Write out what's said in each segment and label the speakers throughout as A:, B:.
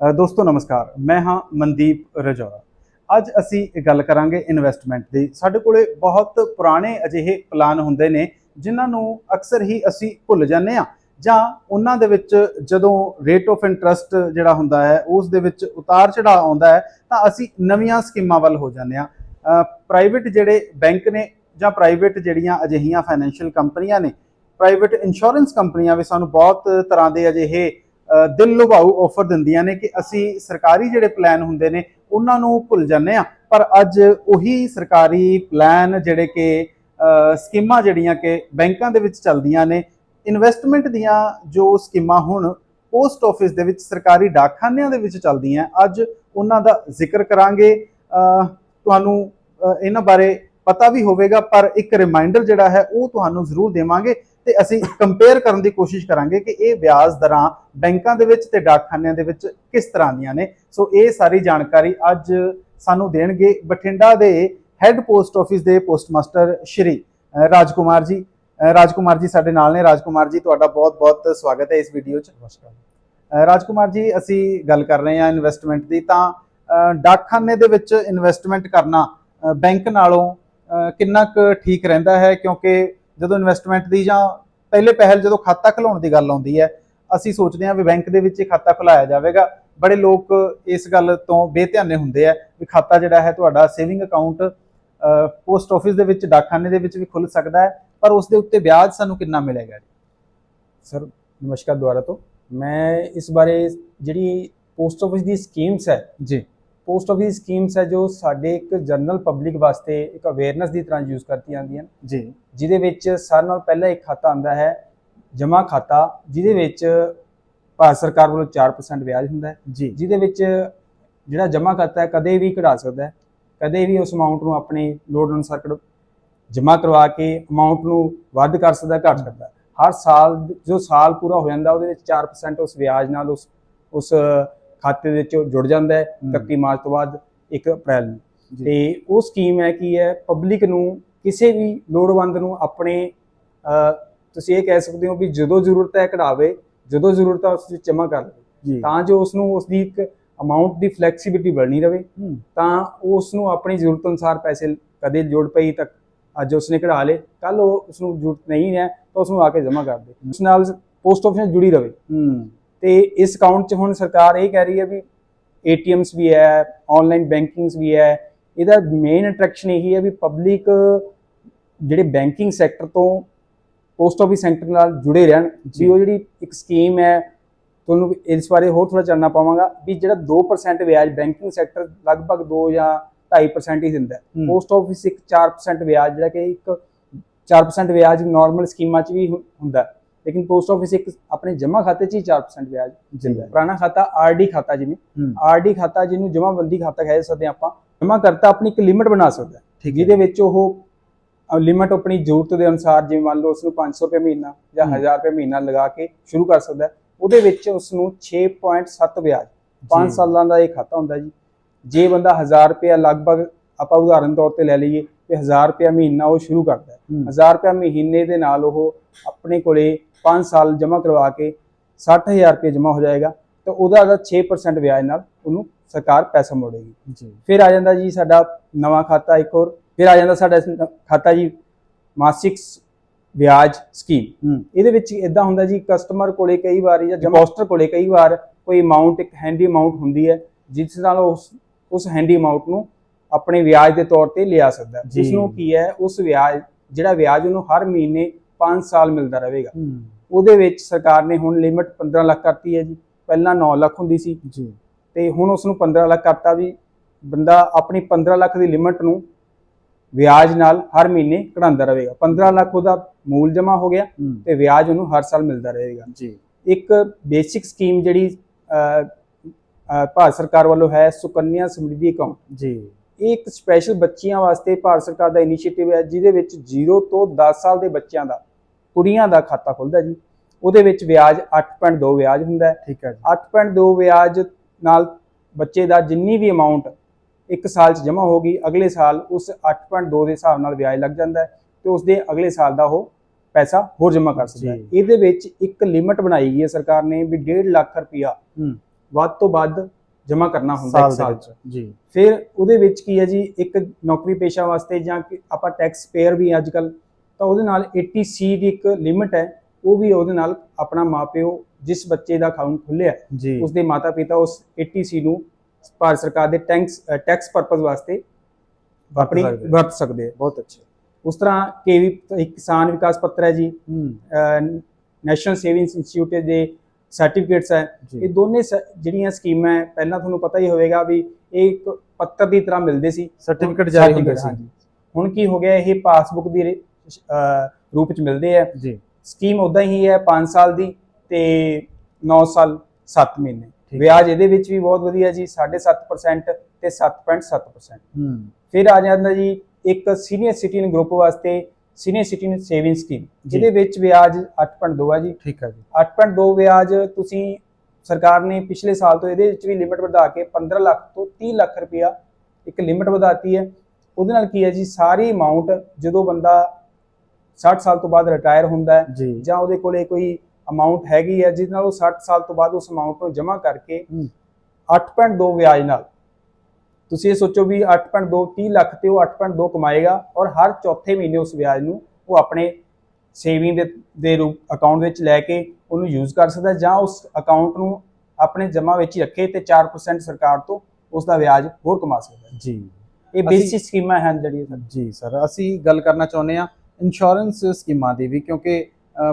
A: ਦੋਸਤੋ ਨਮਸਕਾਰ, ਮੈਂ ਹਾਂ ਮਨਦੀਪ ਰਜੌਰਾ ਅੱਜ ਅਸੀਂ ਗੱਲ ਕਰਾਂਗੇ ਇਨਵੈਸਟਮੈਂਟ ਦੀ। ਸਾਡੇ ਕੋਲੇ ਬਹੁਤ ਪੁਰਾਣੇ ਅਜਿਹੇ ਪਲਾਨ ਹੁੰਦੇ ਨੇ, ਜਿਨ੍ਹਾਂ ਨੂੰ ਅਕਸਰ ਹੀ ਅਸੀਂ ਭੁੱਲ ਜਾਂਦੇ ਆ ਜਾਂ ਉਹਨਾਂ ਦੇ ਵਿੱਚ ਜਦੋਂ ਰੇਟ ਆਫ ਇੰਟਰਸਟ ਜਿਹੜਾ ਹੁੰਦਾ ਹੈ, ਉਸ ਦੇ ਵਿੱਚ ਉਤਾਰ ਚੜਾਅ ਆਉਂਦਾ ਹੈ, ਤਾਂ ਅਸੀਂ ਨਵੀਆਂ ਸਕੀਮਾਂ ਵੱਲ ਹੋ ਜਾਂਦੇ ਆ ਪ੍ਰਾਈਵੇਟ ਜਿਹੜੇ ਬੈਂਕ ਨੇ ਜਾਂ ਪ੍ਰਾਈਵੇਟ ਜਿਹੜੀਆਂ ਅਜਿਹੀਆਂ ਫਾਈਨੈਂਸ਼ੀਅਲ ਕੰਪਨੀਆਂ ਨੇ ਪ੍ਰਾਈਵੇਟ ਇੰਸ਼ੋਰੈਂਸ ਕੰਪਨੀਆਂ ਵੀ ਸਾਨੂੰ ਬਹੁਤ ਤਰ੍ਹਾਂ ਦੇ ਅਜਿਹੇ ਦਿਲ ਲੁਭਾਊ ਆਫਰ ਦਿੰਦੀਆਂ ਨੇ ਕਿ ਅਸੀਂ ਸਰਕਾਰੀ ਜਿਹੜੇ ਪਲਾਨ ਹੁੰਦੇ ਨੇ, ਉਹਨਾਂ ਨੂੰ ਭੁੱਲ ਜਾਂਦੇ ਆ ਪਰ ਅੱਜ ਉਹੀ ਸਰਕਾਰੀ ਪਲਾਨ ਜਿਹੜੇ ਕਿ ਸਕੀਮਾਂ ਜਿਹੜੀਆਂ ਕਿ ਬੈਂਕਾਂ ਦੇ ਵਿੱਚ ਚੱਲਦੀਆਂ ਨੇ ਇਨਵੈਸਟਮੈਂਟ ਦੀਆਂ ਜੋ ਸਕੀਮਾਂ ਹੁਣ ਪੋਸਟ ਆਫਿਸ ਦੇ ਵਿੱਚ ਸਰਕਾਰੀ ਡਾਕਖਾਨਿਆਂ ਦੇ ਵਿੱਚ ਚੱਲਦੀਆਂ, ਅੱਜ ਉਹਨਾਂ ਦਾ ਜ਼ਿਕਰ ਕਰਾਂਗੇ। ਤੁਹਾਨੂੰ ਇਹਨਾਂ ਬਾਰੇ ਪਤਾ ਵੀ ਹੋਵੇਗਾ, ਪਰ ਇੱਕ ਰਿਮਾਈਂਡਰ ਜਿਹੜਾ ਹੈ, ਉਹ ਤੁਹਾਨੂੰ ਜ਼ਰੂਰ ਦੇਵਾਂਗੇ। ਤੇ ਅਸੀਂ ਕੰਪੇਅਰ ਕਰਨ ਦੀ ਕੋਸ਼ਿਸ਼ ਕਰਾਂਗੇ ਕਿ ਇਹ ਵਿਆਜ ਦਰਾਂ ਬੈਂਕਾਂ ਦੇ ਵਿੱਚ ਤੇ ਡਾਕਖਾਨਿਆਂ ਦੇ ਵਿੱਚ ਕਿਸ ਤਰ੍ਹਾਂ ਦੀਆਂ ਨੇ। ਸੋ ਇਹ ਸਾਰੀ ਜਾਣਕਾਰੀ ਅੱਜ ਸਾਨੂੰ ਦੇਣਗੇ ਬਠਿੰਡਾ ਦੇ ਹੈੱਡ ਪੋਸਟ ਆਫਿਸ ਦੇ ਪੋਸਟਮਾਸਟਰ ਸ਼੍ਰੀ ਰਾਜਕੁਮਾਰ ਜੀ। ਰਾਜਕੁਮਾਰ ਜੀ ਸਾਡੇ ਨਾਲ ਨੇ। ਰਾਜਕੁਮਾਰ ਜੀ ਤੁਹਾਡਾ ਬਹੁਤ-ਬਹੁਤ ਸਵਾਗਤ ਹੈ ਇਸ ਵੀਡੀਓ 'ਚ। ਅ, ਰਾਜਕੁਮਾਰ ਜੀ ਅਸੀਂ ਗੱਲ ਕਰ ਰਹੇ ਹਾਂ ਇਨਵੈਸਟਮੈਂਟ ਦੀ। ਤਾਂ ਡਾਕਖਾਨੇ ਦੇ ਵਿੱਚ ਇਨਵੈਸਟਮੈਂਟ ਕਰਨਾ ਬੈਂਕ ਨਾਲੋਂ ਕਿੰਨਾ ਕੁ ਠੀਕ ਰਹਿੰਦਾ ਹੈ? ਕਿਉਂਕਿ ਜਦੋਂ ਇਨਵੈਸਟਮੈਂਟ ਦੀ ਜਾਂ ਪਹਿਲੇ ਪਹਿਲ ਜਦੋਂ ਖਾਤਾ ਖੁਲਾਉਣ ਦੀ ਗੱਲ ਆਉਂਦੀ ਹੈ ਅਸੀਂ ਸੋਚਦੇ ਹਾਂ ਵੀ ਬੈਂਕ ਦੇ ਵਿੱਚ ਖਾਤਾ ਖੁਲਾਇਆ ਜਾਵੇਗਾ। ਬੜੇ ਲੋਕ ਇਸ ਗੱਲ ਤੋਂ ਬੇਧਿਆਨੇ ਹੁੰਦੇ ਆ ਵੀ ਖਾਤਾ ਜਿਹੜਾ ਹੈ ਤੁਹਾਡਾ ਸੇਵਿੰਗ ਅਕਾਊਂਟ ਪੋਸਟ ਆਫਿਸ ਦੇ ਵਿੱਚ ਡਾਕਖਾਨੇ ਦੇ ਵਿੱਚ ਵੀ ਖੁੱਲ ਸਕਦਾ ਹੈ ਪਰ ਉਸ ਦੇ ਉੱਤੇ ਵਿਆਜ ਸਾਨੂੰ ਕਿੰਨਾ ਮਿਲੇਗਾ
B: ਸਰ ਨਮਸਕਾਰ ਦੁਬਾਰਾ ਤੋਂ। ਮੈਂ ਇਸ ਬਾਰੇ ਜਿਹੜੀ ਪੋਸਟ ਆਫਿਸ ਦੀ ਸਕੀਮਸ ਹੈ
A: ਜੀ।
B: ਪੋਸਟ ਆਫਿਸ ਸਕੀਮਸ ਹੈ ਜੋ ਸਾਡੇ ਇੱਕ ਜਨਰਲ ਪਬਲਿਕ ਵਾਸਤੇ ਇੱਕ ਅਵੇਅਰਨੈਸ ਦੀ ਤਰ੍ਹਾਂ ਯੂਜ਼ ਕਰਤੀਆਂ ਜਾਂਦੀਆਂ ਹਨ
A: ਜੀ।
B: ਜਿਹਦੇ ਵਿੱਚ ਸਾਰਿਆਂ ਨਾਲ ਪਹਿਲਾਂ ਇੱਕ ਖਾਤਾ ਆਉਂਦਾ ਹੈ ਜਮ੍ਹਾਂ ਖਾਤਾ ਜਿਹਦੇ ਵਿੱਚ ਭਾਰਤ ਸਰਕਾਰ ਵੱਲੋਂ 4% ਵਿਆਜ ਹੁੰਦਾ ਹੈ।
A: ਜੀ।
B: ਜਿਹਦੇ ਵਿੱਚ ਜਿਹੜਾ ਜਮ੍ਹਾਂ ਖਾਤਾ ਹੈ ਕਦੇ ਵੀ ਕਢਾ ਸਕਦਾ ਹੈ। ਕਦੇ ਵੀ ਉਸ ਅਮਾਉਂਟ ਨੂੰ ਆਪਣੀ ਲੋੜ ਅਨੁਸਾਰ ਕਢ। ਜਮ੍ਹਾਂ ਕਰਵਾ ਕੇ ਅਮਾਉਂਟ ਨੂੰ ਵੱਧ ਕਰ ਸਕਦਾ ਘੱਟ ਸਕਦਾ। ਹਰ ਸਾਲ ਜੋ ਸਾਲ ਪੂਰਾ ਹੋ ਜਾਂਦਾ ਉਹਦੇ ਵਿੱਚ 4% ਉਸ ਵਿਆਜ ਨਾਲ ਉਸ ਉਸ ਖਾਤੇ ਦੇ ਵਿੱਚ ਜੁੜ ਜਾਂਦਾ ਹੈ
A: ਹਮ।
B: 31 ਮਾਰਚ ਤੋਂ ਬਾਅਦ 1 ਅਪ੍ਰੈਲ ਨੂੰ। ਤੇ ਉਹ ਸਕੀਮ ਹੈ ਕੀ ਹੈ? ਪਬਲਿਕ ਨੂੰ ਕਿਸੇ ਵੀ ਲੋੜਵੰਦ ਨੂੰ ਆਪਣੇ ਤੁਸੀਂ ਇਹ ਕਹਿ ਸਕਦੇ ਹੋ ਵੀ ਜਦੋਂ ਜ਼ਰੂਰਤ ਹੈ ਕਢਾਵੇ ਜਦੋਂ ਜ਼ਰੂਰਤ ਹੈ ਉਸ ਵਿੱਚ ਜਮ੍ਹਾਂ ਕਰ ਲਵੇ। ਤਾਂ ਜੋ ਉਸ ਨੂੰ ਉਸ ਦੀ ਇੱਕ ਅਮਾਉਂਟ ਦੀ ਫਲੈਕਸੀਬਿਲਿਟੀ ਬਣੀ ਰਵੇ।
A: ਹੂੰ,
B: ਤਾਂ ਉਸ ਨੂੰ ਆਪਣੀ ਜ਼ਰੂਰਤ ਅਨੁਸਾਰ ਪੈਸੇ ਕਦੇ ਜੋੜ ਪਈ ਤਾਂ ਅੱਜ ਉਸਨੇ ਕਢਾ ਲੇ ਕੱਲ ਉਹ ਉਸ ਨੂੰ ਜ਼ਰੂਰਤ ਨਹੀਂ ਹੈ ਤਾਂ ਉਸ ਨੂੰ ਆ ਕੇ ਜਮ੍ਹਾਂ ਕਰ ਦੇ। ਉਸ ਨਾਲ ਪੋਸਟ ਆਫਿਸ ਨਾਲ ਜੁੜੀ ਰਵੇ।
A: ਹੂੰ।
B: ਤੇ ਇਸ ਅਕਾਊਂਟ 'ਚ ਹੁਣ ਸਰਕਾਰ ਇਹ ਕਹਿ ਰਹੀ ਹੈ ਵੀ ਏਟੀਐਮਸ ਵੀ ਹੈ ਆਨਲਾਈਨ ਬੈਂਕਿੰਗਸ ਵੀ ਹੈ ਇਹਦਾ ਮੇਨ ਅਟਰੈਕਸ਼ਨ ਇਹੀ ਹੈ ਵੀ ਪਬਲਿਕ ਜਿਹੜੇ ਬੈਂਕਿੰਗ ਸੈਕਟਰ ਤੋਂ ਪੋਸਟ ਆਫਿਸ ਸੈਕਟਰ ਨਾਲ ਜੁੜੇ ਰਹਿਣ
A: ਜੀ।
B: ਉਹ ਜਿਹੜੀ ਇੱਕ ਸਕੀਮ ਹੈ ਤੁਹਾਨੂੰ ਇਸ ਬਾਰੇ ਹੋਰ ਥੋੜਾ ਜਾਣਨਾ ਪਾਵਾਂਗਾ ਵੀ ਜਿਹੜਾ 2% ਵਿਆਜ ਬੈਂਕਿੰਗ ਸੈਕਟਰ ਲਗਭਗ 2 ਜਾਂ 2.5% ਹੀ ਦਿੰਦਾ। ਪੋਸਟ ਆਫਿਸ ਇੱਕ 4% ਵਿਆਜ ਜਿਹੜਾ ਕਿ ਇੱਕ 4% ਵਿਆਜ ਨਾਰਮਲ ਸਕੀਮਾਂ 'ਚ ਵੀ ਹੁੰਦਾ ਲੇਕਿਨ ਪੋਸਟ ਆਫਿਸ ਇੱਕ ਆਪਣੇ ਜਮ੍ਹਾਂ ਖਾਤੇ 'ਚ ਹੀ 4% ਵਿਆਜ ਦਿੰਦਾ ਹੈ। ਪੁਰਾਣਾ ਖਾਤਾ ਆਰਡੀ ਖਾਤਾ ਜਿਵੇਂ ਆਰਡੀ ਖਾਤਾ ਜਿਹਨੂੰ ਜਮ੍ਹਾਂਬੰਦੀ ਖਾਤਾ ਕਹਿ ਸਕਦੇ ਆਪਾਂ ਜਮ੍ਹਾਂ ਕਰਤਾ ਆਪਣੀ ਇੱਕ ਲਿਮਟ ਬਣਾ ਸਕਦਾ ਹੈ
A: ਠੀਕ
B: ਜਿਹਦੇ ਵਿੱਚ ਉਹ ਲਿਮਟ ਆਪਣੀ ਜ਼ਰੂਰਤ ਦੇ ਅਨੁਸਾਰ ਜਿਵੇਂ ਮੰਨ ਲਓ ਉਸ ਨੂੰ 500 ਰੁਪਏ ਮਹੀਨਾ ਜਾਂ
A: ਹੂੰ।
B: 1000 ਰੁਪਏ ਮਹੀਨਾ ਲਗਾ ਕੇ ਸ਼ੁਰੂ ਕਰ ਸਕਦਾ ਉਹਦੇ ਵਿੱਚ ਉਸ ਨੂੰ 6.7 ਵਿਆਜ 5
A: ਜੀ।
B: ਸਾਲਾਂ ਦਾ ਇਹ ਖਾਤਾ ਹੁੰਦਾ ਜੀ ਜੇ ਬੰਦਾ 1000 ਰੁਪਏ ਲਗਭਗ ਆਪਾਂ ਉਦਾਹਰਨ ਤੌਰ ਤੇ ਲੈ ਲਈਏ ਕਿ 1000 ਰੁਪਏ ਮਹੀਨਾ ਉਹ ਸ਼ੁਰੂ ਕਰਦਾ ਹੂੰ। 1000 ਰੁਪਏ ਮਹੀਨੇ ਦੇ ਨਾਲ ਉਹ ਆਪਣੇ ਕੋਲੇ 5 ਸਾਲ ਜਮ੍ਹਾਂ ਕਰਵਾ ਕੇ 60000 ਰੁਪਏ ਜਮ੍ਹਾਂ ਹੋ ਜਾਏਗਾ ਤਾਂ ਉਹਦਾ ਅਗਰ 6% ਵਿਆਜ ਨਾਲ ਉਹਨੂੰ ਸਰਕਾਰ ਪੈਸਾ ਮੋੜੇਗੀ।
A: ਜੀ।
B: ਫਿਰ ਆ ਜਾਂਦਾ ਜੀ ਸਾਡਾ ਨਵਾਂ ਖਾਤਾ ਇੱਕ ਹੋਰ ਫਿਰ ਆ ਜਾਂਦਾ ਸਾਡਾ ਖਾਤਾ ਜੀ ਮਾਸਿਕ ਵਿਆਜ ਸਕੀਮ ਇਹਦੇ ਵਿੱਚ ਇਦਾਂ ਹੁੰਦਾ ਜੀ ਕਸਟਮਰ ਕੋਲੇ ਕਈ ਵਾਰ ਜਾਂ ਡਿਪੋਜ਼ਿਟਰ ਕੋਲੇ। ਕਈ ਵਾਰ ਕੋਈ ਅਮਾਉਂਟ ਇੱਕ ਹੈਂਡੀ ਅਮਾਉਂਟ ਹੁੰਦੀ ਹੈ ਜਿਸ ਨਾਲ ਉਸ ਉਸ ਹੈਂਡੀ ਅਮਾਉਂਟ ਨੂੰ ਆਪਣੇ ਵਿਆਜ ਦੇ ਤੌਰ ਤੇ ਲਿਆ ਸਕਦਾ ਹੈ। ਉਸ ਨੂੰ ਕੀ ਹੈ ਉਸ ਵਿਆਜ ਜਿਹੜਾ ਵਿਆਜ ਉਹਨੂੰ ਹਰ ਮਹੀਨੇ 5 ਸਾਲ ਮਿਲਦਾ ਰਹੇਗਾ। ਉਹਦੇ ਵਿੱਚ ਸਰਕਾਰ ਨੇ ਹੁਣ ਲਿਮਟ 15 ਲੱਖ ਕਰਤੀ ਹੈ ਜੀ। ਪਹਿਲਾਂ 9 ਲੱਖ ਹੁੰਦੀ ਸੀ।
A: ਜੀ।
B: ਤੇ ਹੁਣ ਉਸ ਨੂੰ 15 ਲੱਖ ਕਰਤਾ ਵੀ ਬੰਦਾ ਆਪਣੀ 15 ਲੱਖ ਦੀ ਲਿਮਟ ਨੂੰ ਵਿਆਜ ਨਾਲ ਹਰ ਮਹੀਨੇ ਕਢਾਉਂਦਾ ਰਹੇਗਾ। 15 ਲੱਖ ਉਹਦਾ ਮੂਲ ਜਮ੍ਹਾਂ ਹੋ ਗਿਆ ਤੇ ਵਿਆਜ ਉਹਨੂੰ ਹਰ ਸਾਲ ਮਿਲਦਾ ਰਹੇਗਾ।
A: ਜੀ।
B: ਇੱਕ ਬੇਸਿਕ ਸਕੀਮ ਜਿਹੜੀ ਭਾਰਤ ਸਰਕਾਰ ਵੱਲੋਂ ਹੈ ਸੁਕੰਨਿਆ ਸਮਰਿੱਧੀ ਅਕਾਊਂਟ
A: ਜੀ।
B: ਇਹ ਇੱਕ ਸਪੈਸ਼ਲ ਬੱਚੀਆਂ ਵਾਸਤੇ ਭਾਰਤ ਸਰਕਾਰ ਦਾ ਇਨੀਸ਼ੀਏਟਿਵ ਹੈ ਜਿਹਦੇ ਵਿੱਚ 0 ਤੋਂ 10 ਸਾਲ ਦੇ ਬੱਚਿਆਂ ਦਾ ਕੁੜੀਆਂ ਦਾ ਖਾਤਾ ਖੁੱਲਦਾ ਜੀ। ਉਹਦੇ ਵਿੱਚ ਵਿਆਜ 8.2 ਵਿਆਜ ਹੁੰਦਾ ਹੈ।
A: ਠੀਕ ਹੈ ਜੀ।
B: 8.2 ਵਿਆਜ ਨਾਲ ਬੱਚੇ ਦਾ ਜਿੰਨੀ ਵੀ ਅਮਾਉਂਟ ਇੱਕ ਸਾਲ 'ਚ ਜਮ੍ਹਾਂ ਹੋਗੀ ਅਗਲੇ ਸਾਲ ਉਸ 8.2 ਦੇ ਹਿਸਾਬ ਨਾਲ ਵਿਆਜ ਲੱਗ ਜਾਂਦਾ ਹੈ ਤੇ ਉਸ ਦੇ ਅਗਲੇ ਸਾਲ ਦਾ ਉਹ ਪੈਸਾ ਹੋਰ ਜਮ੍ਹਾਂ ਕਰ ਸਕਦਾ ਹੈ। ਇਹਦੇ ਵਿੱਚ ਇੱਕ ਲਿਮਟ ਬਣਾਈ ਗਈ ਹੈ ਸਰਕਾਰ ਨੇ ਵੀ 1.5 ਲੱਖ ਰੁਪਇਆ
A: ਹੂੰ।
B: ਵੱਧ ਤੋਂ ਵੱਧ ਜਮ੍ਹਾਂ ਕਰਨਾ ਹੁੰਦਾ
A: ਦੇ
B: ਸਾਲ
A: ਵਿੱਚ ਜੀ।
B: ਫਿਰ ਉਹਦੇ ਵਿੱਚ ਕੀ ਹੈ ਜੀ? ਇੱਕ ਨੌਕਰੀ ਪੇਸ਼ਾ ਵਾਸਤੇ ਜਾਂ ਆਪਾਂ ਟੈਕਸ ਪੇਅਰ ਵੀ ਅੱਜ ਕੱਲ ਤਾਂ ਉਹਦੇ ਨਾਲ 80C ਦੀ ਇੱਕ ਲਿਮਿਟ ਹੈ ਉਹ ਵੀ ਉਹਦੇ ਨਾਲ ਆਪਣਾ ਮਾਪਿਓ ਜਿਸ ਬੱਚੇ ਦਾ ਅਕਾਊਂਟ ਖੁੱਲਿਆ
A: ਜੀ।
B: ਉਸਦੇ ਮਾਤਾ ਪਿਤਾ ਉਸ 80C ਨੂੰ ਭਾਰਤ ਸਰਕਾਰ ਦੇ ਟੈਕਸ ਟੈਕਸ ਪਰਪਸ ਵਾਸਤੇ ਆਪਣੀ। ਵਰਤ ਸਕਦੇ
A: ਬਹੁਤ ਅੱਛੇ।
B: ਉਸ ਤਰ੍ਹਾਂ ਕੇਵੀ ਇੱਕ ਕਿਸਾਨ ਵਿਕਾਸ ਪੱਤਰ ਹੈ ਜੀ ਨੈਸ਼ਨਲ ਸੇਵਿੰਗਸ ਇੰਸਟੀਚਿਊਟ ਦੇ ਸਰਟੀਫਿਕੇਟਸ ਹੈ। ਇਹ ਦੋਨੇ ਜਿਹੜੀਆਂ ਸਕੀਮਾਂ ਹੈ ਪਹਿਲਾਂ ਤੁਹਾਨੂੰ ਪਤਾ ਹੀ ਹੋਵੇਗਾ ਵੀ ਇਹ ਇੱਕ ਪੱਤਰ ਦੀ ਤਰ੍ਹਾਂ ਮਿਲਦੇ ਸੀ।
A: ਸਰਟੀਫਿਕੇਟ ਜਾਰੀ ਹੁੰਦੇ ਸੀ।
B: ਹੁਣ ਕੀ ਹੋ ਗਿਆ ਇਹ ਪਾਸਬੁੱਕ ਦੀ ਰੂਪ ਚ ਮਿਲਦੇ ਆ।
A: ਜੀ।
B: ਸਕੀਮ ਉਦਾਂ ਹੀ ਹੈ 5 ਸਾਲ ਦੀ ਤੇ 9 ਸਾਲ 7 ਮਹੀਨੇ। ਵਿਆਜ ਇਹਦੇ ਵਿੱਚ ਵੀ ਬਹੁਤ ਵਧੀਆ ਜੀ 7.5% ਤੇ 7.7%
A: ਹੂੰ।
B: ਫਿਰ ਆ ਜਾਂਦਾ ਜੀ ਇੱਕ ਸੀਨੀਅਰ ਸਿਟੀਜ਼ਨ ਗਰੁੱਪ ਵਾਸਤੇ ਸੀਨੀਅਰ ਸਿਟੀਜ਼ਨ ਸੇਵਿੰਗ ਸਕੀਮ। ਜਿਹਦੇ ਵਿੱਚ ਵਿਆਜ 8.2 ਹੈ ਜੀ।
A: ਠੀਕ ਹੈ ਜੀ।
B: 8.2 ਵਿਆਜ ਤੁਸੀਂ ਸਰਕਾਰ ਨੇ ਪਿਛਲੇ ਸਾਲ ਤੋਂ ਇਹਦੇ ਵਿੱਚ ਵੀ ਲਿਮਿਟ ਵਧਾ ਕੇ 15 ਲੱਖ ਤੋਂ 30 ਲੱਖ ਰੁਪਇਆ ਇੱਕ ਲਿਮਿਟ ਵਧਾਤੀ ਹੈ। ਉਹਦੇ ਨਾਲ ਕੀ ਹੈ ਜੀ ਸਾਰੀ ਅਮਾਉਂਟ ਜਦੋਂ ਬੰਦਾ 60 ਸਾਲ ਤੋਂ ਬਾਅਦ ਰਿਟਾਇਰ ਹੁੰਦਾ ਹੈ
A: ਜੀ।
B: ਉਹਦੇ ਕੋਲੇ ਕੋਈ ਅਮਾਉਂਟ ਹੈਗੀ ਹੈ ਜਿਸ ਨਾਲ ਉਹ 60 ਸਾਲ ਤੋਂ ਬਾਅਦ ਉਸ ਅਮਾਉਂਟ ਨੂੰ ਜਮ੍ਹਾਂ ਕਰਕੇ
A: ਹੂੰ।
B: 8.2 ਵਿਆਜ ਨਾਲ। ਤੁਸੀਂ ਇਹ ਸੋਚੋ ਵੀ 8.2 30 ਲੱਖ ਤੇ ਉਹ 8.2 ਕਮਾਏਗਾ ਔਰ ਹਰ ਚੌਥੇ ਮਹੀਨੇ ਉਸ ਵਿਆਜ ਨੂੰ ਉਹ ਆਪਣੇ ਸੇਵਿੰਗ ਦੇ ਦੇ ਰੂਪ ਅਕਾਊਂਟ ਵਿੱਚ ਲੈ ਕੇ ਉਹਨੂੰ ਯੂਜ਼ ਕਰ ਸਕਦਾ ਜਾਂ ਉਸ ਅਕਾਊਂਟ ਨੂੰ ਆਪਣੇ ਜਮ੍ਹਾਂ ਵਿੱਚ ਹੀ ਰੱਖੇ ਤੇ 4% ਸਰਕਾਰ ਤੋਂ ਉਸ ਦਾ ਵਿਆਜ ਹੋਰ ਕਮਾ ਸਕਦਾ
A: ਜੀ।
B: ਇਹ ਬੇਸਿਕ ਸਕੀਮਾਂ ਹਨ ਜਿਹੜੀਆਂ
A: ਜੀ ਸਰ ਅਸੀਂ ਗੱਲ ਕਰਨਾ ਚਾਹੁੰਦੇ ਆ ਇੰਸ਼ੋਰੈਂਸ ਸਕੀਮਾਂ ਦੀ ਵੀ ਕਿਉਂਕਿ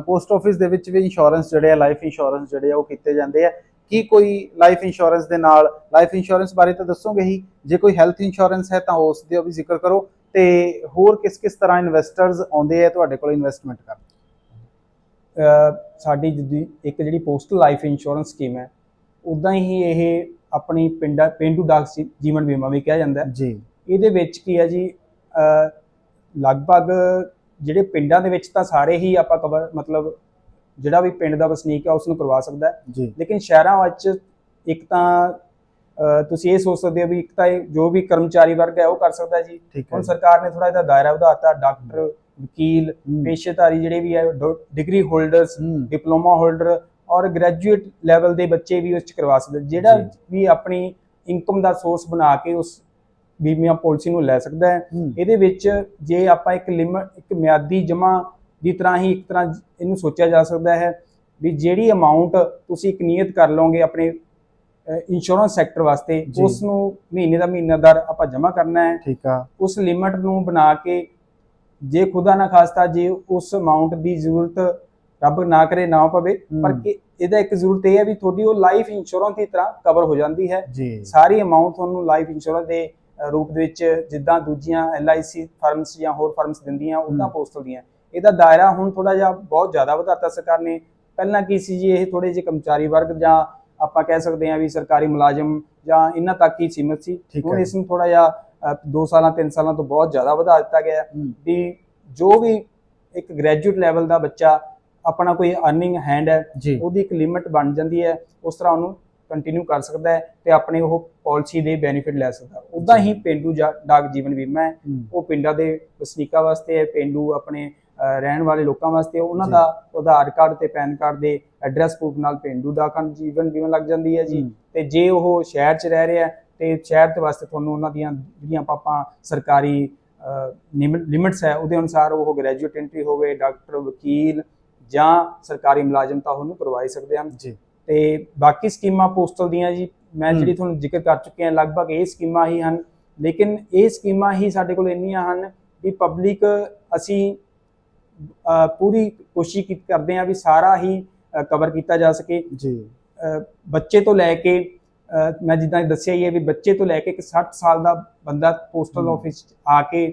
A: ਪੋਸਟ ਆਫਿਸ ਦੇ ਵਿੱਚ ਵੀ ਇੰਸ਼ੋਰੈਂਸ ਜਿਹੜੇ ਆ ਲਾਈਫ ਇੰਸ਼ੋਰੈਂਸ ਜਿਹੜੇ ਆ ਉਹ ਕੀਤੇ ਜਾਂਦੇ ਆ। ਕੀ ਕੋਈ ਲਾਈਫ ਇੰਸ਼ੋਰੈਂਸ ਦੇ ਨਾਲ ਲਾਈਫ ਇੰਸ਼ੋਰੈਂਸ ਬਾਰੇ ਤਾਂ ਦੱਸੋਗੇ ਹੀ? ਜੇ ਕੋਈ ਹੈਲਥ ਇੰਸ਼ੋਰੈਂਸ ਹੈ ਤਾਂ ਉਸ ਦੇ ਵੀ ਜ਼ਿਕਰ ਕਰੋ। ਤੇ ਹੋਰ ਕਿਸ ਕਿਸ ਤਰ੍ਹਾਂ ਇਨਵੈਸਟਰਸ ਆਉਂਦੇ ਆ ਤੁਹਾਡੇ ਕੋਲ ਇਨਵੈਸਟਮੈਂਟ ਕਰਨ?
B: ਸਾਡੀ ਜਿੱਦੀ ਇੱਕ ਜਿਹੜੀ ਪੋਸਟਲ ਲਾਈਫ ਇੰਸ਼ੋਰੈਂਸ ਸਕੀਮ ਹੈ ਉਦਾਂ ਹੀ ਇਹ ਆਪਣੀ ਪਿੰਡਾ ਪਿੰਡੂ ਡਾਕ ਜੀਵਨ ਬੀਮਾ ਵੀ ਕਿਹਾ ਜਾਂਦਾ ਹੈ।
A: ਜੀ।
B: ਇਹਦੇ ਵਿੱਚ ਕੀ ਹੈ ਜੀ? ਲਗਭਗ ਜਿਹੜੇ ਪਿੰਡਾਂ ਦੇ ਵਿੱਚ ਤਾਂ ਸਾਰੇ ਹੀ ਆਪਾਂ ਕਵਰ ਮਤਲਬ ਜਿਹੜਾ ਵੀ ਪਿੰਡ ਦਾ ਵਸਨੀਕ ਹੈ ਉਸ ਨੂੰ ਕਰਵਾ ਸਕਦਾ ਹੈ। ਲੇਕਿਨ ਸ਼ਹਿਰਾਂ ਵਿੱਚ ਇੱਕ ਤਾਂ ਤੁਸੀਂ ਇਹ ਸੋਚ ਸਕਦੇ ਹੋ ਵੀ ਇੱਕ ਤਾਂ ਇਹ ਜੋ ਵੀ ਕਰਮਚਾਰੀ ਵਰਗ ਹੈ ਉਹ ਕਰ ਸਕਦਾ ਹੈ ਜੀ। ਹੁਣ ਸਰਕਾਰ ਨੇ ਥੋੜਾ ਇਹਦਾ ਦਾਇਰਾ ਵਧਾਤਾ ਡਾਕਟਰ ਵਕੀਲ। ਪੇਸ਼ੇਦਾਰੀ ਜਿਹੜੇ ਵੀ ਹੈ ਡਿਗਰੀ ਹੋਲਡਰਸ ਡਿਪਲੋਮਾ ਹੋਲਡਰ ਔਰ ਗ੍ਰੈਜੂਏਟ ਲੈਵਲ ਦੇ ਬੱਚੇ ਵੀ ਉਸ ਚ ਕਰਵਾ ਸਕਦੇ। ਜਿਹੜਾ। ਵੀ ਆਪਣੀ ਇਨਕਮ ਦਾ ਸੋਰਸ ਬਣਾ ਕੇ ਉਸ ਬੀਮਾ ਪਾਲਿਸੀ ਨੂੰ ਲੈ ਸਕਦਾ ਹੈ। ਇਹਦੇ ਵਿੱਚ ਜੇ ਆਪਾਂ ਇੱਕ ਲਿਮਟ ਇੱਕ ਮਿਆਦੀ ਜਮ੍ਹਾਂ ਦੀ ਤਰ੍ਹਾਂ ਹੀ ਇੱਕ ਤਰ੍ਹਾਂ ਇਹਨੂੰ ਸੋਚਿਆ ਜਾ ਸਕਦਾ ਹੈ ਵੀ ਜਿਹੜੀ ਅਮਾਉਂਟ ਤੁਸੀਂ ਇੱਕ ਨਿਯਤ ਕਰ ਲਓਗੇ ਆਪਣੇ ਇੰਸ਼ੋਰੈਂਸ ਸੈਕਟਰ ਵਾਸਤੇ। ਉਸ ਨੂੰ ਮਹੀਨੇ ਦਾ ਮਹੀਨਾਦਾਰ ਆਪਾਂ ਜਮ੍ਹਾਂ ਕਰਨਾ ਹੈ।
A: ਠੀਕ ਆ।
B: ਉਸ ਲਿਮਟ ਨੂੰ ਬਣਾ ਕੇ ਜੇ ਖੁਦਾ ਨਾ ਖਾਸਤਾ ਜੇ ਉਸ ਅਮਾਉਂਟ ਦੀ ਜ਼ਰੂਰਤ ਰੱਬ ਨਾ ਕਰੇ ਨਾ ਪਵੇ ਪਰ ਇਹਦਾ ਇੱਕ ਜ਼ਰੂਰਤ ਇਹ ਹੈ ਵੀ ਤੁਹਾਡੀ ਉਹ ਲਾਈਫ ਇੰਸ਼ੋਰੈਂਸ ਦੀ ਤਰ੍ਹਾਂ ਕਵਰ ਹੋ ਜਾਂਦੀ ਹੈ। ਸਾਰੀ ਅਮਾਉਂਟ ਤੁਹਾਨੂੰ ਲਾਈਫ ਇੰਸ਼ੋਰੈਂਸ ਦੇ ਰੂਪ ਦੇ ਵਿੱਚ ਜਿੱਦਾਂ ਦੂਜੀਆਂ LIC ਫਰਮਸ ਜਾਂ ਹੋਰ ਫਰਮਸ ਦਿੰਦੀਆਂ ਉਦਾਂ। ਪੋਸਟਲ ਦੀਆਂ। ਇਹਦਾ ਦਾਇਰਾ ਹੁਣ ਥੋੜਾ ਜਿਹਾ ਬਹੁਤ ਜ਼ਿਆਦਾ ਵਧਾਤਾ ਸਰਕਾਰ ਨੇ। ਪਹਿਲਾਂ ਕੀ ਸੀ ਜੀ ਇਹ ਥੋੜੇ ਜਿਹੇ ਕਰਮਚਾਰੀ ਵਰਗ ਜਾਂ ਆਪਾਂ ਕਹਿ ਸਕਦੇ ਹਾਂ ਵੀ ਸਰਕਾਰੀ ਮੁਲਾਜ਼ਮ ਜਾਂ ਇਹਨਾਂ ਤੱਕ ਹੀ ਸੀਮਿਤ ਸੀ। ਹੁਣ। ਇਸ ਨੂੰ ਥੋੜਾ ਜਿਹਾ 2 ਸਾਲਾਂ 3 ਸਾਲਾਂ ਤੋਂ ਬਹੁਤ ਜ਼ਿਆਦਾ ਵਧਾ ਦਿੱਤਾ ਗਿਆ। ਵੀ ਜੋ ਵੀ ਇੱਕ ਗ੍ਰੈਜੂਏਟ ਲੈਵਲ ਦਾ ਬੱਚਾ ਆਪਣਾ ਕੋਈ ਅਰਨਿੰਗ ਹੈਂਡ ਹੈ ਉਹਦੀ ਇੱਕ ਲਿਮਿਟ ਬਣ ਜਾਂਦੀ ਹੈ। ਉਸ ਤਰ੍ਹਾਂ ਉਹਨੂੰ ਕੰਟੀਨਿਊ ਕਰ ਸਕਦਾ ਹੈ ਤੇ ਆਪਣੇ ਉਹ ਪਾਲਿਸੀ ਦੇ ਬੈਨੀਫਿਟ ਲੈ ਸਕਦਾ ਉਦਾਂ ਹੀ ਪਿੰਡੂ ਜਾ- ਡਾਕ ਜੀਵਨ ਬੀਮਾ ਹੈ। ਉਹ ਪਿੰਡਾਂ ਦੇ ਵਸਨੀਕਾਂ ਵਾਸਤੇ ਹੈ ਪਿੰਡੂ ਆਪਣੇ ਰਹਿਣ ਵਾਲੇ ਲੋਕਾਂ ਵਾਸਤੇ। ਉਹਨਾਂ। ਦਾ ਆਧਾਰ ਕਾਰਡ ਤੇ ਪੈਨ ਕਾਰਡ ਦੇ ਐਡਰੈਸ ਪ੍ਰੂਫ ਨਾਲ ਪਿੰਡੂ ਡਾਕ ਜੀਵਨ ਬੀਮਾ ਲੱਗ ਜਾਂਦੀ ਹੈ ਜੀ। ਤੇ ਜੇ ਉਹ ਸ਼ਹਿਰ 'ਚ ਰਹਿ ਰਿਹਾ ਤੇ ਸ਼ਹਿਰ ਦੇ ਵਾਸਤੇ ਤੁਹਾਨੂੰ ਉਹਨਾਂ ਦੀਆਂ ਜਿਹੜੀਆਂ ਆਪਾਂ- ਸਰਕਾਰੀ ਲਿਮਿਟਸ ਹੈ ਉਹਦੇ ਅਨੁਸਾਰ ਉਹ ਗ੍ਰੈਜੂਏਟ ਐਂਟਰੀ ਹੋਵੇ ਡਾਕਟਰ ਵਕੀਲ ਜਾਂ ਸਰਕਾਰੀ ਮੁਲਾਜ਼ਮ ਤਾਂ ਉਹਨੂੰ ਕਰਵਾ ਹੀ ਸਕਦੇ ਹਨ।
A: ਜੀ।
B: ਤੇ ਬਾਕੀ ਸਕੀਮਾਂ ਪੋਸਟਲ ਦੀਆਂ ਜੀ ਮੈਂ। ਜਿਹੜੀ ਤੁਹਾਨੂੰ ਜ਼ਿਕਰ ਕਰ ਚੁੱਕੇ ਹਾਂ ਲਗਭਗ ਇਹ ਸਕੀਮਾਂ ਹੀ ਹਨ ਲੇਕਿਨ ਇਹ ਸਕੀਮਾਂ ਹੀ ਸਾਡੇ ਕੋਲ ਇੰਨੀਆਂ ਹਨ ਵੀ ਪਬਲਿਕ ਅਸੀਂ ਪੂਰੀ ਕੋਸ਼ਿਸ਼ ਕਰਦੇ ਹਾਂ ਵੀ ਸਾਰਾ ਹੀ ਕਵਰ ਕੀਤਾ ਜਾ ਸਕੇ
A: ਜੀ
B: ਬੱਚੇ ਤੋਂ ਲੈ ਕੇ ਮੈਂ ਜਿੱਦਾਂ ਦੱਸਿਆ ਹੀ ਹੈ ਵੀ ਬੱਚੇ ਤੋਂ ਲੈ ਕੇ ਇੱਕ 60 ਸਾਲ ਦਾ ਬੰਦਾ ਪੋਸਟਲ। ਆਫਿਸ ਆ ਕੇ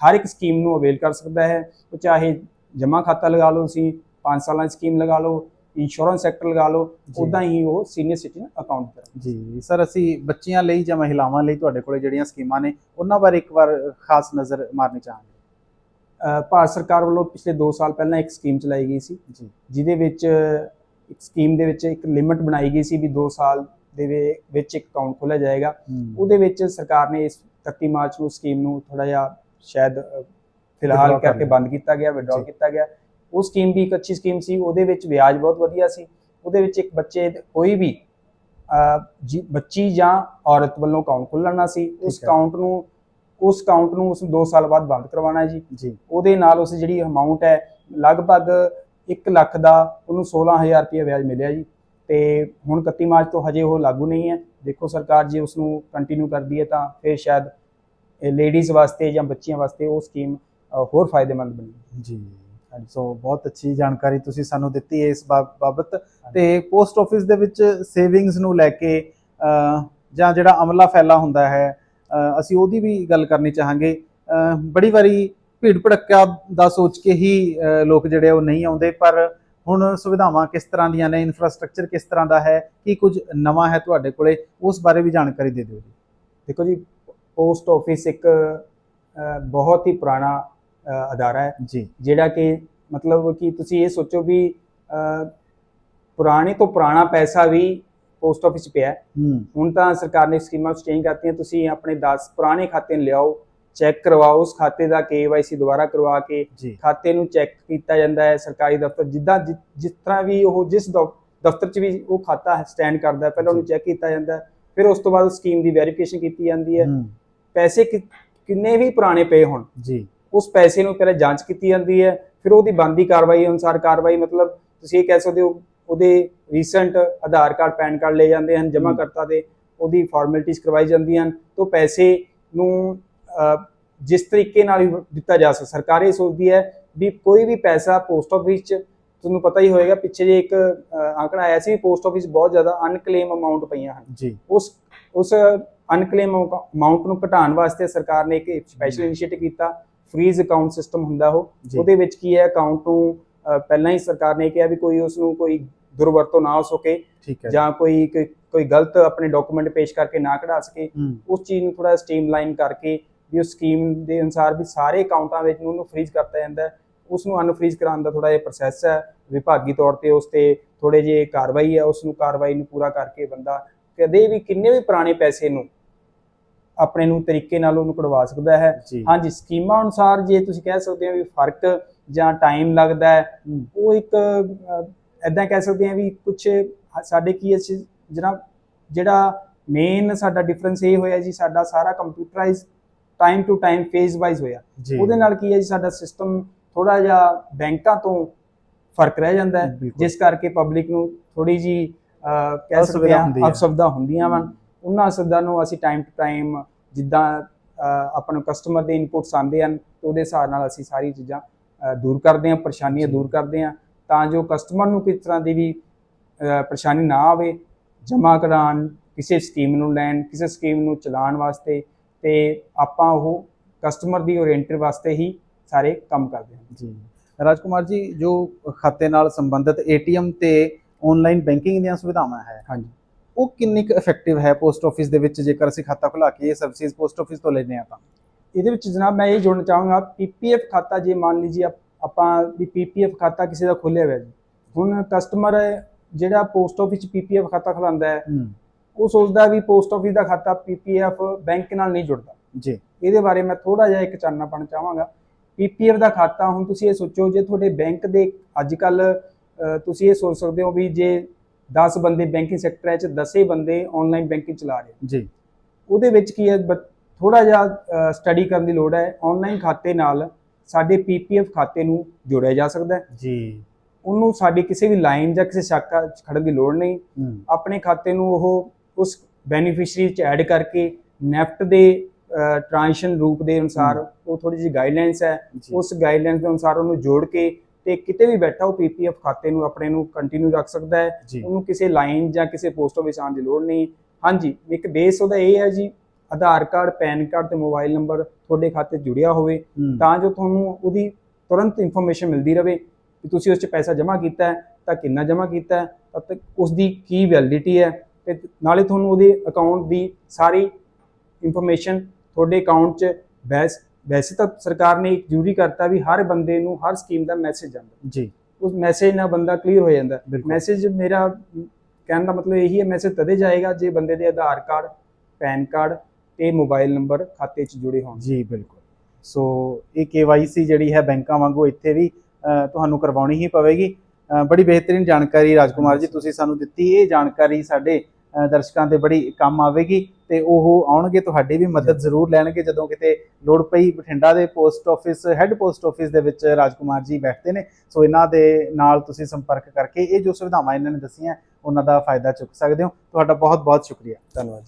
B: ਹਰ ਇੱਕ ਸਕੀਮ ਨੂੰ ਅਵੇਲ ਕਰ ਸਕਦਾ ਹੈ ਉਹ ਚਾਹੇ ਜਮ੍ਹਾਂ ਖਾਤਾ ਲਗਾ ਲਓ ਤੁਸੀਂ 5 ਸਾਲਾਂ ਦੀ ਸਕੀਮ ਲਗਾ ਲਓ ਇੰਸ਼ੋਰੈਂਸ ਸੈਕਟਰ ਲਗਾ ਲਓ। ਉਦਾਂ ਹੀ ਉਹ ਸੀਨੀਅਰ ਸਿਟੀਜ਼ਨ ਅਕਾਊਂਟ ਕਰ
A: ਜੀ ਸਰ ਅਸੀਂ ਬੱਚਿਆਂ ਲਈ ਜਾਂ ਮਹਿਲਾਵਾਂ ਲਈ ਤੁਹਾਡੇ ਕੋਲੇ ਜਿਹੜੀਆਂ ਸਕੀਮਾਂ ਨੇ ਉਹਨਾਂ ਬਾਰੇ ਇੱਕ ਵਾਰ ਖਾਸ ਨਜ਼ਰ ਮਾਰਨੀ ਚਾਹਾਂਗੇ
B: ਭਾਰਤ ਸਰਕਾਰ ਵੱਲੋਂ ਪਿਛਲੇ 2 ਸਾਲ ਪਹਿਲਾਂ ਇੱਕ ਸਕੀਮ ਚਲਾਈ ਗਈ ਸੀ
A: ਜੀ
B: ਜਿਹਦੇ ਵਿੱਚ ਇੱਕ ਸਕੀਮ ਦੇ ਵਿੱਚ ਇੱਕ ਲਿਮਿਟ ਬਣਾਈ ਗਈ ਸੀ ਵੀ 2 ਸਾਲ ਦੇ ਵਿੱਚ ਇੱਕ ਅਕਾਊਂਟ ਖੋਲ੍ਹਿਆ ਜਾਏਗਾ ਉਹਦੇ ਵਿੱਚ ਸਰਕਾਰ ਨੇ ਇਸ 31 ਮਾਰਚ ਨੂੰ ਸਕੀਮ ਨੂੰ ਥੋੜਾ ਜਿਹਾ ਸ਼ਾਇਦ ਫਿਲਹਾਲ ਕਰਕੇ। ਬੰਦ ਕੀਤਾ ਗਿਆ ਵਿਡਰਾਅ। ਕੀਤਾ ਗਿਆ ਉਹ ਸਕੀਮ ਵੀ ਇੱਕ ਅੱਛੀ ਸਕੀਮ ਸੀ ਉਹਦੇ ਵਿੱਚ ਵਿਆਜ ਬਹੁਤ ਵਧੀਆ ਸੀ। ਉਹਦੇ ਵਿੱਚ ਇੱਕ ਬੱਚੇ ਕੋਈ ਵੀ ਬੱਚੀ ਜਾਂ ਔਰਤ ਵੱਲੋਂ ਅਕਾਊਂਟ ਖੁੱਲ੍ਹਣਾ ਸੀ ਉਸ। ਅਕਾਊਂਟ ਨੂੰ ਉਸ ਅਕਾਊਂਟ ਨੂੰ ਉਸ 2 ਸਾਲ ਬਾਅਦ ਬੰਦ ਕਰਵਾਉਣਾ ਹੈ ਜੀ।
A: ਜੀ।
B: ਉਹਦੇ ਨਾਲ ਉਸ ਜਿਹੜੀ ਅਮਾਉਂਟ ਹੈ ਲਗਭਗ 1 ਲੱਖ ਦਾ ਉਹਨੂੰ 16000 ਰੁਪਏ ਵਿਆਜ ਮਿਲਿਆ ਜੀ। ਤੇ ਹੁਣ 31 ਮਾਰਚ ਤੋਂ ਹਜੇ ਉਹ ਲਾਗੂ ਨਹੀਂ ਹੈ। ਦੇਖੋ ਸਰਕਾਰ ਜੇ ਉਸ ਨੂੰ ਕੰਟੀਨਿਊ ਕਰਦੀ ਹੈ ਤਾਂ ਫਿਰ ਸ਼ਾਇਦ ਲੇਡੀਜ਼ ਵਾਸਤੇ ਜਾਂ ਬੱਚੀਆਂ ਵਾਸਤੇ ਉਹ ਸਕੀਮ ਹੋਰ ਫਾਇਦੇਮੰਦ ਬਣੇ
A: ਜੀ। ਸੋ ਬਹੁਤ ਅੱਛੀ ਜਾਣਕਾਰੀ ਤੁਸੀਂ ਸਾਨੂੰ ਦਿੱਤੀ ਹੈ ਇਸ ਬਾ- ਬਾਬਤ। ਤੇ ਪੋਸਟ ਆਫਿਸ ਦੇ ਵਿੱਚ ਸੇਵਿੰਗਸ ਨੂੰ ਲੈ ਕੇ ਜਾਂ ਜਿਹੜਾ ਅਮਲਾ ਫੈਲਾ ਹੁੰਦਾ ਹੈ ਅਸੀਂ ਉਹਦੀ ਵੀ ਗੱਲ ਕਰਨੀ ਚਾਹਾਂਗੇ। ਬੜੀ ਵਾਰੀ ਭੀੜ ਭੜੱਕਾ ਦਾ ਸੋਚ ਕੇ ਹੀ ਲੋਕ ਜਿਹੜੇ ਉਹ ਨਹੀਂ ਆਉਂਦੇ। ਪਰ ਹੁਣ ਸੁਵਿਧਾਵਾਂ ਕਿਸ ਤਰ੍ਹਾਂ ਦੀਆਂ ਨੇ ਇਨਫਰਾਸਟ੍ਰਕਚਰ ਕਿਸ ਤਰ੍ਹਾਂ ਦਾ ਹੈ, ਕੀ ਕੁਝ ਨਵਾਂ ਹੈ ਤੁਹਾਡੇ ਕੋਲੇ, ਉਸ ਬਾਰੇ ਵੀ ਜਾਣਕਾਰੀ ਦੇ ਦਿਓ ਜੀ।
B: ਦੇਖੋ ਜੀ ਪੋਸਟ ਆਫਿਸ ਇੱਕ ਬਹੁਤ ਹੀ ਪੁਰਾਣਾ ਅਦਾਰਾ ਹੈ।
A: ਜੀ।
B: ਜਿਹੜਾ ਕਿ ਮਤਲਬ ਕਿ ਤੁਸੀਂ ਇਹ ਸੋਚੋ ਵੀ ਪੁਰਾਣੇ ਤੋਂ ਪੁਰਾਣਾ ਪੈਸਾ ਵੀ ਪੋਸਟ ਆਫਿਸ ਪਿਆ ਹੈ। ਹੁਣ ਤਾਂ ਸਰਕਾਰ ਨੇ ਸਕੀਮਾਂ ਚੇਂਜ ਕਰਤੀਆਂ ਤੁਸੀਂ ਆਪਣੇ 10 ਪੁਰਾਣੇ ਖਾਤੇ ਨੂੰ ਲਿਆਓ ਚੈੱਕ ਕਰਵਾਓ ਉਸ ਖਾਤੇ ਦਾ KYC ਦੁਬਾਰਾ ਕਰਵਾ ਕੇ ਖਾਤੇ ਨੂੰ ਚੈੱਕ ਕੀਤਾ ਜਾਂਦਾ ਹੈ ਸਰਕਾਰੀ ਦਫ਼ਤਰ। ਜਿੱਦਾਂ ਜਿਸ ਤਰ੍ਹਾਂ ਵੀ ਉਹ ਜਿਸ ਦਫ਼- ਦਫ਼ਤਰ 'ਚ ਵੀ ਉਹ ਖਾਤਾ ਸਟੈਂਡ ਕਰਦਾ ਪਹਿਲਾਂ ਉਹਨੂੰ। ਚੈੱਕ ਕੀਤਾ ਜਾਂਦਾ ਫਿਰ ਉਸ ਤੋਂ ਬਾਅਦ ਸਕੀਮ ਦੀ ਵੈਰੀਫਿਕੇਸ਼ਨ ਕੀਤੀ ਜਾਂਦੀ ਹੈ। ਪੈਸੇ ਕਿੰਨੇ ਵੀ ਪੁਰਾਣੇ ਪਏ ਹੋਣ।
A: ਜੀ।
B: ਉਸ ਪੈਸੇ ਨੂੰ ਪਹਿਲਾਂ ਜਾਂਚ ਕੀਤੀ ਜਾਂਦੀ ਹੈ ਫਿਰ ਉਹਦੀ ਬੰਦੀ ਕਾਰਵਾਈ ਅਨੁਸਾਰ ਕਾਰਵਾਈ ਮਤਲਬ ਤੁਸੀਂ ਇਹ ਕਹਿ ਸਕਦੇ ਹੋ ਉਹਦੇ recent Aadhaar card PAN card ਲਏ ਜਾਂਦੇ ਹਨ ਜਮ੍ਹਾਂ। ਕਰਤਾ ਦੇ ਉਹਦੀ ਫਾਰਮੈਲਿਟੀਜ਼ ਕਰਵਾਈ ਜਾਂਦੀਆਂ ਹਨ ਤੋਂ ਪੈਸੇ ਨੂੰ ਜਿਸ ਤਰੀਕੇ ਨਾਲ ਦਿੱਤਾ ਜਾ ਸਕਦਾ ਸਰਕਾਰ ਇਹ ਸੋਚਦੀ ਹੈ ਵੀ ਕੋਈ ਵੀ ਪੈਸਾ ਪੋਸਟ ਆਫਿਸ 'ਚ ਤੁਹਾਨੂੰ ਪਤਾ ਹੀ ਹੋਏਗਾ ਪਿੱਛੇ ਜੇ ਇੱਕ ਆંકੜਾ ਆਇਆ ਸੀ ਪੋਸਟ ਆਫਿਸ ਬਹੁਤ ਜ਼ਿਆਦਾ ਅਨਕਲੇਮ ਅਮਾਉਂਟ ਪਈਆਂ ਹਨ।
A: ਜੀ।
B: ਉਸ ਉਸ ਅਨਕਲੇਮ ਅਮਾਉਂਟ ਨੂੰ ਘਟਾਉਣ ਵਾਸਤੇ ਸਰਕਾਰ ਨੇ ਇੱਕ ਸਪੈਸ਼ਲ ਇਨੀਸ਼ੀਏਟਿਵ ਕੀਤਾ ਫ੍ਰੀਜ਼ ਅਕਾਊਂਟ ਸਿਸਟਮ ਹੁੰਦਾ ਉਹ ਉਹਦੇ ਵਿੱਚ ਕੀ ਹੈ ਅਕਾਊਂਟ ਨੂੰ ਪਹਿਲਾਂ ਹੀ ਸਰਕਾਰ ਨੇ ਕਿਹਾ ਵੀ ਕੋਈ ਉਸ ਨੂੰ ਕੋਈ ਦੁਰਵਰਤੋਂ ਨਾ ਹੋ। ਸਕੇ ਜਾਂ ਕੋਈ ਕੋਈ- ਗਲਤ ਆਪਣੇ ਡਾਕੂਮੈਂਟ ਪੇਸ਼ ਕਰਕੇ ਨਾ ਕਢਾ ਸਕੇ। ਉਸ ਚੀਜ਼ ਨੂੰ ਥੋੜਾ ਸਟ੍ਰੀਮਲਾਈਨ ਕਰਕੇ ਵੀ ਉਸ ਸਕੀਮ ਦੇ ਅਨੁਸਾਰ ਵੀ ਸਾਰੇ ਅਕਾਊਂਟਾਂ ਵਿੱਚ ਨੂੰ ਉਹਨੂੰ ਫ੍ਰੀਜ਼ ਕਰਤਾ ਜਾਂਦਾ ਉਸ ਨੂੰ ਅਨਫ੍ਰੀਜ਼ ਕਰਾਉਣ ਦਾ ਥੋੜਾ ਜਿਹਾ ਪ੍ਰੋਸੈਸ ਹੈ। ਵਿਭਾਗੀ ਤੌਰ ਤੇ ਉਸ ਤੇ ਥੋੜੇ ਜਿਹੇ ਕਾਰਵਾਈ ਹੈ। ਉਸ ਨੂੰ ਕਾਰਵਾਈ ਨੂੰ ਪੂਰਾ ਕਰਕੇ ਬੰਦਾ ਕਦੇ ਵੀ ਕਿੰਨੇ ਵੀ ਪੁਰਾਣੇ ਪੈਸੇ ਨੂੰ ਆਪਣੇ ਨੂੰ ਤਰੀਕੇ ਨਾਲ ਉਹਨੂੰ ਕਢਵਾ ਸਕਦਾ ਹੈ ਹਾਂਜੀ ਸਕੀਮਾਂ ਅਨੁਸਾਰ ਜੇ ਤੁਸੀਂ ਕਹਿ ਸਕਦੇ ਹੋ ਵੀ ਫ਼ਰਕ ਜਾਂ ਟਾਈਮ ਲੱਗਦਾ ਹੈ ਉਹ ਇੱਕ ਐਦਾਂ ਕਹਿ ਸਕਦੇ ਹਾਂ ਵੀ ਕੁਝ ਸਾਡੇ ਕੀ ਜਨਾਬ ਜਿਹੜਾ ਮੇਨ ਸਾਡਾ ਡਿਫਰੈਂਸ ਇਹ ਹੋਇਆ ਜੀ ਸਾਡਾ ਸਾਰਾ computerise time to time phase wise ਹੋਇਆ ਉਹਦੇ ਨਾਲ ਕੀ ਹੈ ਜੀ ਸਾਡਾ ਸਿਸਟਮ ਥੋੜਾ ਜਿਹਾ ਬੈਂਕਾਂ ਤੋਂ ਫ਼ਰਕ ਰਹਿ ਜਾਂਦਾ। ਜਿਸ ਕਰਕੇ ਪਬਲਿਕ ਨੂੰ ਥੋੜੀ ਜੀ ਕਹਿ ਸਕਦੇ ਹੈ। ਅਸੁਵਿਧਾ ਹੁੰਦੀਆਂ ਵਾ। ਉਹਨਾਂ ਅਸੁਵਿਧਾ ਨੂੰ ਅਸੀਂ ਟਾਈਮ ਟੂ ਟਾਈਮ ਜਿੱਦਾਂ ਆਪਾਂ ਨੂੰ ਕਸਟਮਰ ਦੇ ਇਨਪੁਟਸ ਆਉਂਦੇ ਹਨ ਉਹਦੇ ਹਿਸਾਬ ਨਾਲ ਅਸੀਂ ਸਾਰੀ ਚੀਜ਼ਾਂ ਦੂਰ ਕਰਦੇ ਹਾਂ ਪਰੇਸ਼ਾਨੀਆਂ। ਦੂਰ ਕਰਦੇ ਹਾਂ ਤਾਂ ਜੋ ਕਸਟਮਰ ਨੂੰ ਕਿਸ ਤਰ੍ਹਾਂ ਦੀ ਵੀ ਪਰੇਸ਼ਾਨੀ ਨਾ ਆਵੇ ਜਮ੍ਹਾਂ ਕਰਾਉਣ ਕਿਸੇ ਸਕੀਮ ਨੂੰ ਲੈਣ ਕਿਸੇ ਸਕੀਮ ਨੂੰ ਚਲਾਉਣ ਵਾਸਤੇ ਤੇ ਆਪਾਂ ਉਹ ਕਸਟਮਰ ਦੀ ਓਰੀਐਂਟਡ ਵਾਸਤੇ ਹੀ ਸਾਰੇ ਕੰਮ ਕਰਦੇ ਹਾਂ
A: ਜੀ ਰਾਜਕੁਮਾਰ ਜੀ ਜੋ ਖਾਤੇ ਨਾਲ ਸੰਬੰਧਿਤ ਏਟੀਐਮ ਤੇ ਆਨਲਾਈਨ ਬੈਂਕਿੰਗ ਦੀਆਂ ਸੁਵਿਧਾਵਾਂ ਹੈ
B: ਹਾਂਜੀ
A: ਉਹ ਕਿੰਨੀ ਕੁ ਇਫੈਕਟਿਵ ਹੈ ਪੋਸਟ ਆਫਿਸ ਦੇ ਵਿੱਚ? ਜੇਕਰ ਅਸੀਂ ਖਾਤਾ ਖੁਲਾ ਕੇ ਇਹ ਸਰਵਿਸਿਜ਼ ਪੋਸਟ ਆਫਿਸ ਤੋਂ ਲੈਂਦੇ ਆ ਤਾਂ।
B: ਇਹਦੇ ਵਿੱਚ ਜਨਾਬ ਮੈਂ ਇਹ ਜੋੜਨਾ ਚਾਹਾਂਗਾ ਪੀਪੀਐਫ ਖਾਤਾ ਜੇ ਮੰਨ ਲਈਏ ਆਪ- ਵੀ ਪੀਪੀਐਫ ਖਾਤਾ ਕਿਸੇ ਦਾ ਖੋਲ੍ਹਿਆ ਹੋਇਆ ਜੀ। ਹੁਣ ਕਸਟਮਰ ਜਿਹੜਾ ਪੋਸਟ ਆਫਿਸ 'ਚ ਪੀਪੀਐਫ ਖਾਤਾ ਖੁਲਾਉਂਦਾ ਹੈ
A: ਹੂੰ।
B: ਉਹ ਸੋਚਦਾ ਵੀ ਪੋਸਟ ਆਫਿਸ ਦਾ ਖਾਤਾ ਪੀਪੀਐਫ ਬੈਂਕ ਨਾਲ ਨਹੀਂ ਜੁੜਦਾ।
A: ਜੀ।
B: ਇਹਦੇ ਬਾਰੇ ਮੈਂ ਥੋੜਾ ਜਿਹਾ ਇੱਕ ਚਾਨਣਾ ਪਾਣਾ ਚਾਹਾਂਗਾ ਪੀਪੀਐਫ ਦਾ ਖਾਤਾ ਹੁਣ ਤੁਸੀਂ ਇਹ ਸੋਚੋ ਜੇ ਤੁਹਾਡੇ ਬੈਂਕ ਦੇ ਅੱਜ ਕੱਲ ਤੁਸੀਂ ਇਹ ਸੋਚ ਸਕਦੇ ਹੋ ਵੀ ਜੇ 10 ਬੰਦੇ ਬੈਂਕਿੰਗ ਸੈਕਟਰ ਹੈ ਚ 10 ਹੀ ਬੰਦੇ ਆਨਲਾਈਨ ਬੈਂਕਿੰਗ ਚਲਾ ਰਹੇ
A: ਜੀ।
B: ਉਹਦੇ ਵਿੱਚ ਕੀ ਹੈ ਥੋੜਾ ਜਿਹਾ ਸਟੱਡੀ ਕਰਨ ਦੀ ਲੋੜ ਹੈ। ਆਨਲਾਈਨ ਖਾਤੇ ਨਾਲ ਸਾਡੇ ਪੀਪੀਐਫ ਖਾਤੇ ਨੂੰ ਜੋੜਿਆ ਜਾ ਸਕਦਾ ਹੈ।
A: ਜੀ।
B: ਉਹਨੂੰ ਸਾਡੀ ਕਿਸੇ ਵੀ ਲਾਈਨ ਜਾਂ ਕਿਸੇ ਸ਼ਾਖਾ 'ਚ ਖੜਨ ਦੀ ਲੋੜ ਨਹੀਂ। ਆਪਣੇ ਖਾਤੇ ਨੂੰ ਉਹ ਉਸ ਬੈਨੀਫੀਸ਼ੀਅਰੀ 'ਚ ਐਡ ਕਰਕੇ ਨੈਫਟ ਦੇ ਟ੍ਰਾਂਜੈਕਸ਼ਨ ਰੂਪ ਦੇ ਅਨੁਸਾਰ ਉਹ ਥੋੜੀ ਜਿਹੀ ਗਾਈਡਲਾਈਨਸ ਹੈ। ਉਸ ਗਾਈਡਲਾਈਨਸ ਦੇ ਅਨੁਸਾਰ ਉਹਨੂੰ ਜੋੜ ਕੇ ਤੇ ਕਿਤੇ ਵੀ ਬੈਠਾ ਉਹ ਪੀਪੀਐਫ ਖਾਤੇ ਨੂੰ ਆਪਣੇ ਨੂੰ ਕੰਟੀਨਿਊ ਰੱਖ ਸਕਦਾ ਹੈ। ਉਹਨੂੰ ਕਿਸੇ ਲਾਈਨ ਜਾਂ ਕਿਸੇ ਪੋਸਟ ਆਫਿਸ ਆਉਣ ਦੀ ਲੋੜ ਨਹੀਂ। ਹਾਂਜੀ ਇੱਕ ਬੇਸ ਉਹਦਾ ਇਹ ਹੈ ਜੀ ਆਧਾਰ ਕਾਰਡ ਪੈਨ ਕਾਰਡ ਤੇ ਮੋਬਾਈਲ ਨੰਬਰ ਤੁਹਾਡੇ ਖਾਤੇ ਜੁੜਿਆ ਹੋਵੇ ਤਾਂ ਜੋ ਤੁਹਾਨੂੰ ਉਹਦੀ ਤੁਰੰਤ ਇਨਫੋਰਮੇਸ਼ਨ ਮਿਲਦੀ ਰਹੇ ਕਿ ਤੁਸੀਂ ਉਸ 'ਚ ਪੈਸਾ ਜਮ੍ਹਾਂ ਕੀਤਾ ਹੈ ਤਾਂ ਕਿੰਨਾ ਜਮ੍ਹਾਂ ਕੀਤਾ ਹੈ ਤਦ ਤੱਕ ਉਸ ਦੀ ਕੀ ਵੈਲਿਡਿਟੀ ਹੈ ਤੇ ਨਾਲੇ ਤੁਹਾਨੂੰ ਉਹਦੇ ਅਕਾਊਂਟ ਦੀ ਸਾਰੀ ਇਨਫੋਰਮੇਸ਼ਨ ਤੁਹਾਡੇ ਅਕਾਊਂਟ 'ਚ ਵੈਸ ਵੈਸੇ ਤਾਂ ਸਰਕਾਰ ਨੇ ਇੱਕ ਜ਼ਰੂਰੀ ਕਰਤਾ ਵੀ ਹਰ ਬੰਦੇ ਨੂੰ ਹਰ ਸਕੀਮ ਦਾ ਮੈਸੇਜ ਜਾਂਦਾ।
A: ਜੀ।
B: ਉਸ ਮੈਸੇਜ ਨਾਲ ਬੰਦਾ ਕਲੀਅਰ ਹੋ ਜਾਂਦਾ। ਮੈਸੇਜ ਮੇਰਾ ਕਹਿਣ ਦਾ ਮਤਲਬ ਇਹੀ ਹੈ ਮੈਸੇਜ ਤਦੇ ਜਾਏਗਾ ਜੇ ਬੰਦੇ ਦੇ ਆਧਾਰ ਕਾਰਡ ਪੈਨ ਕਾਰਡ ਤੇ ਮੋਬਾਈਲ ਨੰਬਰ ਖਾਤੇ 'ਚ ਜੁੜੇ ਹੋਣ।
A: ਜੀ ਬਿਲਕੁਲ। ਸੋ ਇਹ KYC ਜਿਹੜੀ ਹੈ ਬੈਂਕਾਂ ਵਾਂਗੂ ਇੱਥੇ ਵੀ ਤੁਹਾਨੂੰ ਕਰਵਾਉਣੀ ਹੀ ਪਵੇਗੀ। ਬੜੀ ਬਿਹਤਰੀਨ ਜਾਣਕਾਰੀ ਰਾਜਕੁਮਾਰ ਜੀ ਤੁਸੀਂ ਸਾਨੂੰ ਦਿੱਤੀ। ਇਹ ਜਾਣਕਾਰੀ ਸਾਡੇ ਦਰਸ਼ਕਾਂ ਦੇ ਬੜੀ ਕੰਮ ਆਵੇਗੀ ਤੇ ਉਹ ਆਉਣਗੇ ਤੁਹਾਡੀ ਵੀ ਮਦਦ ਜ਼ਰੂਰ ਲੈਣਗੇ ਜਦੋਂ ਕਿਤੇ ਲੋੜ ਪਈ ਬਠਿੰਡਾ ਦੇ post office head post office ਦੇ ਵਿੱਚ ਰਾਜਕੁਮਾਰ ਜੀ ਬੈਠਦੇ ਨੇ। ਸੋ ਇਹਨਾਂ ਦੇ ਨਾਲ ਤੁਸੀਂ ਸੰਪਰਕ ਕਰਕੇ ਇਹ ਜੋ ਸੁਵਿਧਾਵਾਂ ਇਹਨਾਂ ਨੇ ਦੱਸੀਆਂ ਉਹਨਾਂ ਦਾ ਫਾਇਦਾ ਚੁੱਕ ਸਕਦੇ ਹੋ। ਤੁਹਾਡਾ ਬਹੁਤ ਬਹੁਤ ਸ਼ੁਕਰੀਆ।
B: ਧੰਨਵਾਦ